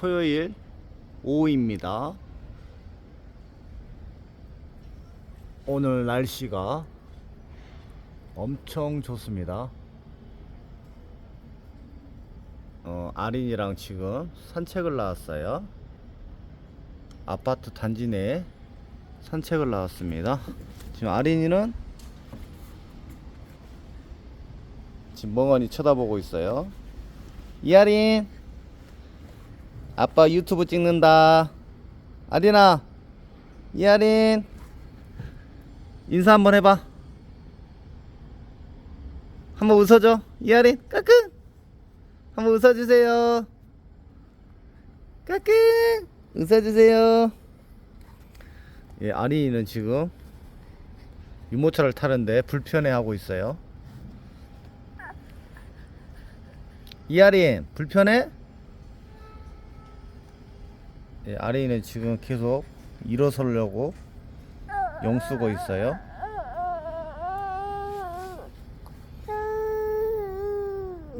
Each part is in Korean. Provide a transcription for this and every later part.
토요일 오후입니다. 오늘 날씨가 엄청 좋습니다. 어, 아린이랑 지금 산책을 나왔어요. 아파트 단지 내에 산책을 나왔습니다. 지금 아린이는 지금 멍하니 쳐다보고 있어요. 이아린, 아빠 유튜브 찍는다. 아린아, 이아린, 인사 한번 해봐. 한번 웃어줘. 이아린, 까꿍. 한번 웃어주세요. 까꿍. 웃어주세요. 예, 아린이는 지금 유모차를 타는데 불편해하고 있어요. 이아린 불편해? 예, 아린이는 지금 계속 일어서려고 영 쓰고 있어요.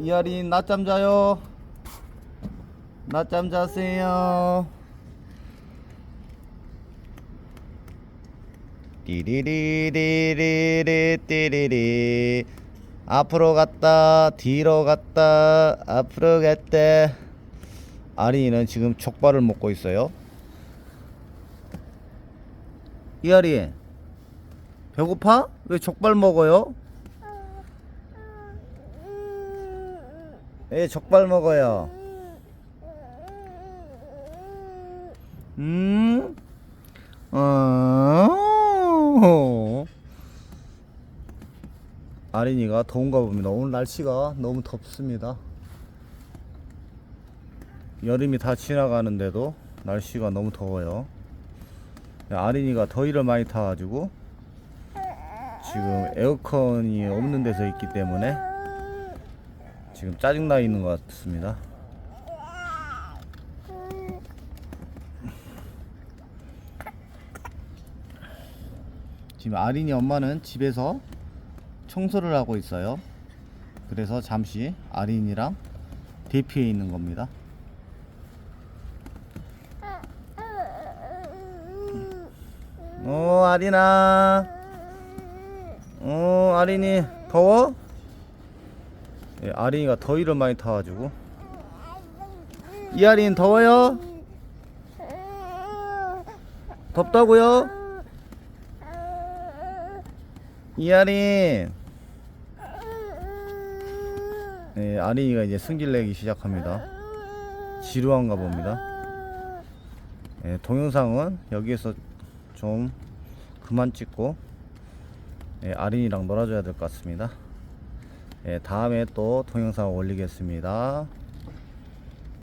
이아린 낮잠 자요. 낮잠 자세요. 띠리리리리리 띠리리 앞으로 갔다 뒤로 갔다 앞으로 갔다 아린이는 지금 족발을 먹고 있어요 이아린 배고파? 왜 족발 먹어요? 왜 족발 먹어요? 음? 어? 아린이가 더운가 봅니다. 오늘 날씨가 너무 덥습니다. 여름이 다 지나가는데도 날씨가 너무 더워요. 아린이가 더위를 많이 타가지고 지금 에어컨이 없는 데서 있기 때문에 지금 짜증나 있는 것 같습니다. 지금 아린이 엄마는 집에서 청소를 하고 있어요. 그래서 잠시 아린이랑 대피해 있는 겁니다. 어, 아린아. 어, 아린이 더워? 예, 아린이가 더위를 많이 타가지고. 이 아린 더워요? 덥다고요? 이 아린. 예, 아린이가 이제 승질 내기 시작합니다. 지루한가 봅니다. 예, 동영상은 여기에서 좀 그만 찍고 예, 아린이랑 놀아줘야 될 것 같습니다. 예, 다음에 또 동영상 올리겠습니다.